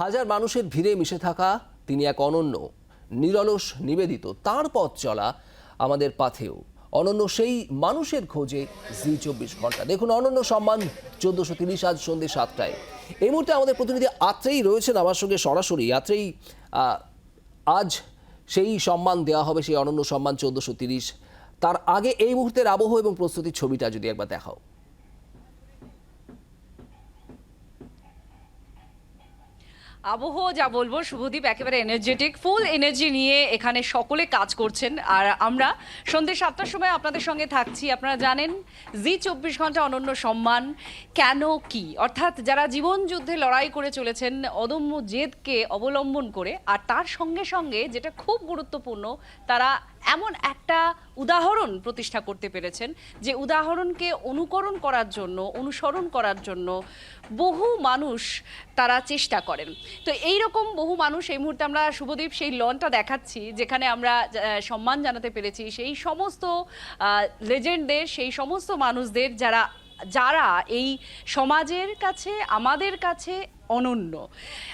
হাজার মানুষের ভিড়ে মিশে থাকা তিনি এক অনন্য, নিরলস নিবেদিত, তার পথ চলা আমাদের পাথেও অনন্য সেই মানুষের খোঁজে জি চব্বিশ ঘণ্টা। দেখুন, অনন্য সম্মান চোদ্দশো তিরিশ আজ সন্ধ্যে সাতটায়। এই মুহূর্তে আমাদের প্রতিনিধি আত্রেই রয়েছেন আমার সঙ্গে সরাসরি। আত্রেই আজ সেই সম্মান দেওয়া হবে, সেই অনন্য সম্মান চোদ্দশো তিরিশ। তার আগে এই মুহূর্তের আবহ এবং প্রস্তুতির ছবিটা যদি একবার দেখাও। আবহ যা বলব, শুভদীপ একেবারে এনার্জেটিক ফুল এনার্জি নিয়ে এখানে সকলে কাজ করছেন। আর আমরা সন্ধ্যে সাতটার সময় আপনাদের সঙ্গে থাকছি। আপনারা জানেন, জি চব্বিশ ঘণ্টা অনন্য সম্মান কেন কি? অর্থাৎ যারা জীবন যুদ্ধে লড়াই করে চলেছেন, অদম্য জেদকে অবলম্বন করে, আর তার সঙ্গে সঙ্গে যেটা খুব গুরুত্বপূর্ণ, তারা এমন একটা উদাহরণ প্রতিষ্ঠা করতে পেরেছেন যে উদাহরণকে অনুকরণ করার জন্য, অনুসরণ করার জন্য বহু মানুষ তারা চেষ্টা করেন। তো এই রকম বহু মানুষ এই মুহূর্তে আমরা শুভদীপ সেই লনটা দেখাচ্ছি যেখানে আমরা সম্মান জানাতে পেরেছি। সেই সমস্ত লেজেন্ডদের সেই সমস্ত মানুষদের যারা যারা এই সমাজের কাছে, আমাদের কাছে অনন্য।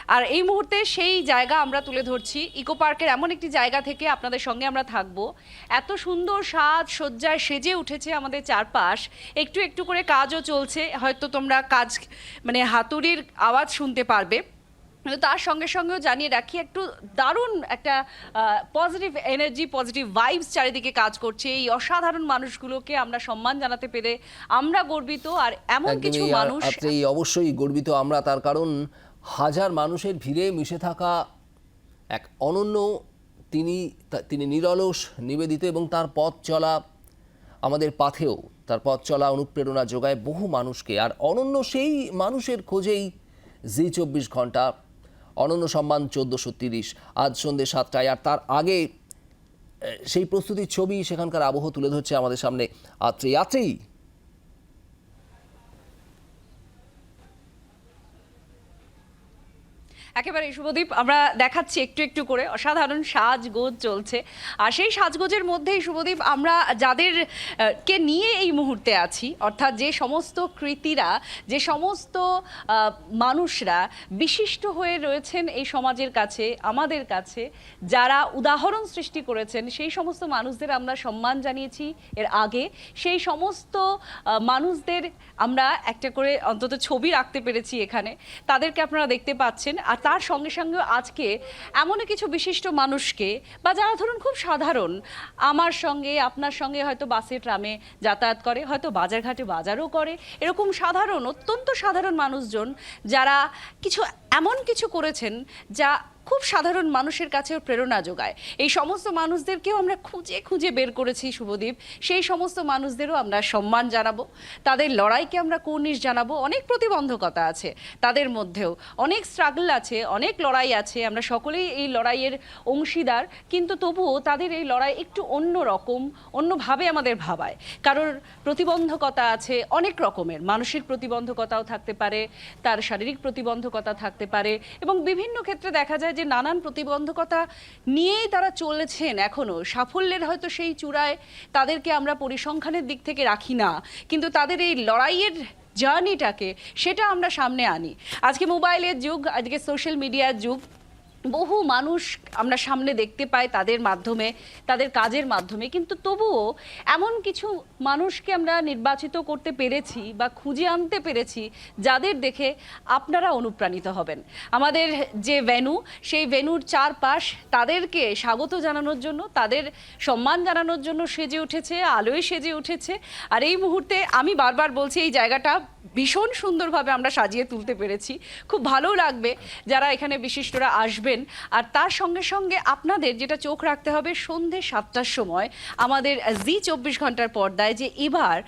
আর এই মুহূর্তে সেই জায়গা আমরা তুলে ধরছি। ইকো পার্কের এমন একটি জায়গা থেকে আপনাদের সঙ্গে আমরা থাকব। এত সুন্দর সাজ সজ্জায় সেজে উঠেছে আমাদের চারপাশ। একটু একটু করে কাজও চলছে। হয়তো তোমরা কাজ মানে হাতুড়ির আওয়াজ শুনতে পারবে। কিন্তু তার সঙ্গে সঙ্গেও জানিয়ে রাখি একটু দারুণ একটা পজিটিভ এনার্জি পজিটিভ ভাইবস চারিদিকে কাজ করছে। এই অসাধারণ মানুষগুলোকে আমরা সম্মান জানাতে পেরে আমরা গর্বিত আর এমন কিছু মানুষ আত্রেই অবশ্যই গর্বিত আমরা তার কারণ হাজার মানুষের ভিড়ে মিশে থাকা এক অনন্য তিনি তিনি নিরলস নিবেদিত এবং তার পথ চলা আমাদের পাথেও তার পথ চলা অনুপ্রেরণা যোগায় বহু মানুষকে। আর অনন্য সেই মানুষের খোঁজেই জি চব্বিশ ঘণ্টা অনন্য সম্মান চোদ্দোশো তিরিশ। আজ সন্ধ্যে সাতটায়, আর তার আগে সেই প্রস্তুতির ছবি সেখানকার আবহ তুলে ধরছে আমাদের সামনে। আত্রেই আত্রেই। একেবারে শুভদীপ, আমরা দেখাচ্ছি একটু একটু করে। অসাধারণ সাজগোজ চলছে। আর সেই সাজগোজের মধ্যেই শুভদীপ, আমরা যাদের কে নিয়ে এই মুহূর্তে আছি, অর্থাৎ যে সমস্ত কৃতিরা, যে সমস্ত মানুষরা বিশিষ্ট হয়ে রয়েছেন এই সমাজের কাছে, আমাদের কাছে, যারা উদাহরণ সৃষ্টি করেছেন, সেই সমস্ত মানুষদের আমরা সম্মান জানিয়েছি এর আগে। সেই সমস্ত মানুষদের আমরা একটা করে অন্তত ছবি রাখতে পেরেছি এখানে। তাদেরকে আপনারা দেখতে পাচ্ছেন। আর তার সঙ্গে সঙ্গে আজকে এমন কিছু বিশিষ্ট মানুষকে, বা যারা ধরুন খুব সাধারণ, আমার সঙ্গে, আপনার সঙ্গে হয়তো বাসে, ট্রামে যাতায়াত করে, হয়তো বাজারঘাটে বাজারও করে, এরকম সাধারণ, অত্যন্ত সাধারণ মানুষজন যারা কিছু এমন কিছু করেছেন যা খুব সাধারণ মানুষের কাছেও প্রেরণা যোগায়। এই সমস্ত মানুষদেরকেও আমরা খুঁজে খুঁজে বের করেছি, শুভদীপ। সেই সমস্ত মানুষদেরও আমরা সম্মান জানাব। তাদের লড়াইকে আমরা কুর্নিশ জানাব। অনেক প্রতিবন্ধকতা আছে তাদের মধ্যেও। অনেক স্ট্রাগল আছে, অনেক লড়াই আছে। আমরা সকলেই এই লড়াইয়ের অংশীদার। কিন্তু তবুও তাদের এই লড়াই একটু অন্য রকম, অন্যভাবে আমাদের ভাবায়। কারোর প্রতিবন্ধকতা আছে অনেক রকমের। মানসিক প্রতিবন্ধকতাও থাকতে পারে, তার শারীরিক প্রতিবন্ধকতা থাকতে পারে। এবং বিভিন্ন ক্ষেত্রে দেখা যায় যে নানান প্রতিবন্ধকতা নিয়েই তারা চলেছেন এখনও সাফল্যের হয়তো সেই চূড়ায় তাদেরকে আমরা পরিসংখ্যানের দিক থেকে রাখি না। কিন্তু তাদের এই লড়াইয়ের জার্নিটাকে সেটা আমরা সামনে আনি। আজকে মোবাইলের যুগ, আজকে সোশ্যাল মিডিয়ার যুগ। বহু মানুষ আমরা সামনে দেখতে পাই তাদের মাধ্যমে, তাদের কাজের মাধ্যমে। কিন্তু তবুও এমন কিছু মানুষকে আমরা নির্বাচিত করতে পেরেছি বা খুঁজে আনতে পেরেছি যাদের দেখে আপনারা অনুপ্রাণিত হবেন। আমাদের যে ভেনু, সেই ভেনুর চারপাশ তাদেরকে স্বাগত জানানোর জন্য, তাদের সম্মান জানানোর জন্য সেজে উঠেছে, আলোয় সেজে উঠেছে। আর এই মুহূর্তে আমি বারবার বলছি, এই জায়গাটা ভীষণ সুন্দরভাবে আমরা সাজিয়ে তুলতে পেরেছি। খুব ভালো লাগবে যারা এখানে বিশিষ্টরা আসবেন। আর তার সঙ্গে সঙ্গে আপনাদের যেটা চোখ রাখতে হবে, সন্ধে সাতটার সময় আমাদের জি চব্বিশ ঘণ্টার পর্দায় যে এবার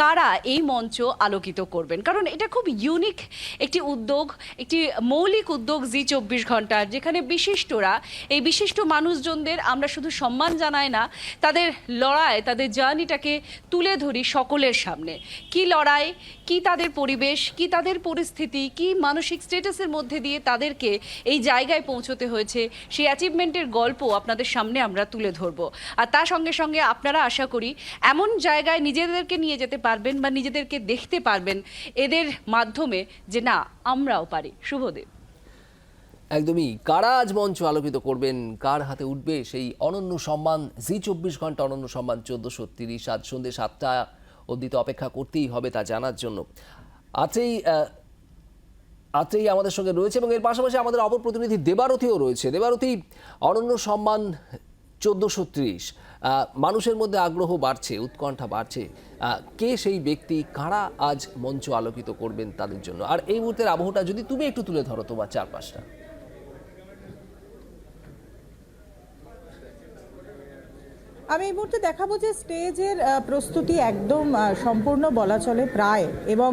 কারা এই মঞ্চ আলোকিত করবেন। কারণ এটা খুব ইউনিক একটি উদ্যোগ, একটি মৌলিক উদ্যোগ জি চব্বিশ ঘণ্টার, যেখানে বিশিষ্টরা, এই বিশিষ্ট মানুষজনদের আমরা শুধু সম্মান জানাই না, তাদের লড়াই, তাদের জার্নিটাকে তুলে ধরি সকলের সামনে। কি লড়াই কি তাদের পরিবেশ, কি তাদের পরিস্থিতি, কি মানসিক স্ট্যাটাসের মধ্যে দিয়ে তাদেরকে এই জায়গায় পৌঁছতে হয়েছে, সেই অ্যাচিভমেন্টের গল্প আপনাদের সামনে আমরা তুলে ধরবো। আর তার সঙ্গে সঙ্গে আপনারা আশা করি এমন জায়গায় নিজেদেরকে নিয়ে যেতে পারবেন বা নিজেদেরকে দেখতে পারবেন, এদের মাধ্যমে যে না, আমরাও পারি। শুভদেব। একদমই। কারা আজ মঞ্চ আলোকিত করবেন? কার হাতে উঠবে সেই অনন্য সম্মান? জি চব্বিশ ঘণ্টা অনন্য সম্মান, চোদ্দোশো তিরিশ। আজ সন্ধ্যে সাতটা অবধি তো অপেক্ষা করতেই হবে তা জানার জন্য। আজই আজই আমাদের সঙ্গে রয়েছে এবং এর পাশাপাশি আমাদের অপর প্রতিনিধি দেবারথীও রয়েছে। দেবারথী অনন্য সম্মান চোদ্দোশো ত্রিশ মানুষের মধ্যে আগ্রহ বাড়ছে, উৎকণ্ঠা বাড়ছে। কে সেই ব্যক্তি, কারা আজ মঞ্চ আলোকিত করবেন তাদের জন্য? আর এই মুহূর্তের আবহটা যদি তুমি একটু তুলে ধরো তোমার চারপাশটা। আমি এই মুহূর্তে দেখাবো যে স্টেজের প্রস্তুতি একদম সম্পূর্ণ বলা চলে প্রায় এবং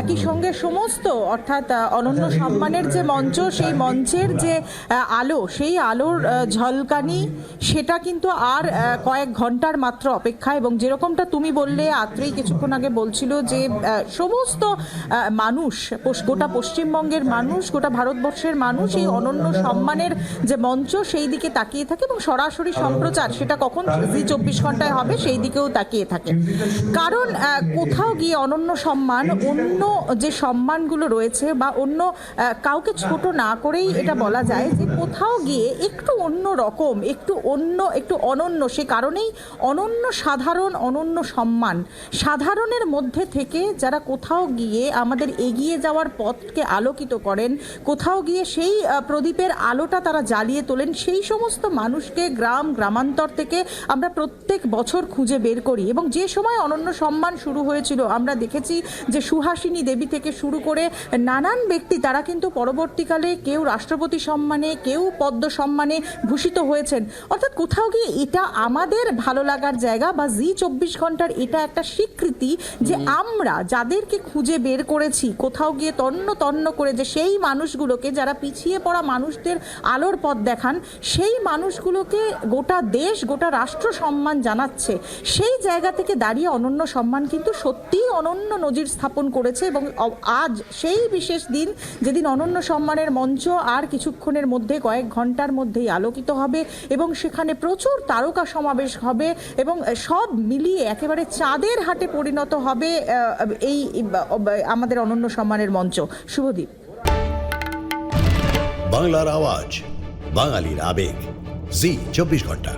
একই সঙ্গে সমস্ত, অর্থাৎ অনন্য সম্মানের যে মঞ্চ, সেই মঞ্চের যে আলো, সেই আলোর ঝলকানি, সেটা কিন্তু আর কয়েক ঘণ্টার মাত্র অপেক্ষা এবং যেরকমটা তুমি বললে, আত্রেই কিছুক্ষণ আগে বলছিল যে সমস্ত মানুষ গোটা পশ্চিমবঙ্গের মানুষ, গোটা ভারতবর্ষের মানুষ এই অনন্য সম্মানের যে মঞ্চ, সেই দিকে তাকিয়ে থাকে এবং সরাসরি সম্প্রচার, সেটা কখন জি চব্বিশ ঘন্টায় হবে সেই দিকেও তাকিয়ে থাকে। কারণ কোথাও গিয়ে অনন্য সম্মান অন্য যে সম্মানগুলো রয়েছে বা অন্য কাউকে ছোট না করেই এটা বলা যায় যে কোথাও গিয়ে একটু অন্য রকম একটু অন্য একটু অনন্য সে কারণেই অনন্য সাধারণ অনন্য সম্মান। সাধারণের মধ্যে থেকে যারা কোথাও গিয়ে আমাদের এগিয়ে যাওয়ার পথকে আলোকিত করেন কোথাও গিয়ে সেই প্রদীপের আলোটা তারা জ্বালিয়ে তোলেন সেই সমস্ত মানুষকে গ্রাম গ্রামান্তর থেকে আমরা প্রত্যেক বছর খুঁজে বের করি এবং যে সময় অনন্য সম্মান শুরু হয়েছিল আমরা দেখেছি যে সুহাসিনী দেবী থেকে শুরু করে নানান ব্যক্তি তারা কিন্তু পরবর্তীকালে কেউ রাষ্ট্রপতি সম্মানে কেউ পদ্ম সম্মানে ভূষিত হয়েছেন। অর্থাৎ কোথাও গিয়ে এটা আমাদের ভালো লাগার জায়গা বা জি চব্বিশ ঘণ্টার এটা একটা স্বীকৃতি যে আমরা যাদেরকে খুঁজে বের করেছি কোথাও গিয়ে তন্ন তন্ন করে যে সেই মানুষগুলোকে যারা পিছিয়ে পড়া মানুষদের আলোর পথ দেখান সেই মানুষগুলোকে গোটা দেশ গোটা রাষ্ট্র সম্মান জানাচ্ছে। সেই জায়গা থেকে দাঁড়িয়ে অনন্য সম্মান কিন্তু সত্যিই অনন্য নজির স্থাপন করেছে এবং আজ সেই বিশেষ দিন যেদিন অনন্য সম্মানের মঞ্চ আর কিছুক্ষণের মধ্যে, কয়েক ঘণ্টার মধ্যেই আলোকিত হবে এবং সেখানে প্রচুর তারকা সমাবেশ হবে এবং সব মিলিয়ে একেবারে চাঁদের হাটে পরিণত হবে এই আমাদের অনন্য সম্মানের মঞ্চ। শুভদীপ। বাংলার আওয়াজ, বাঙালির আবেগ। জি, চব্বিশ ঘণ্টা।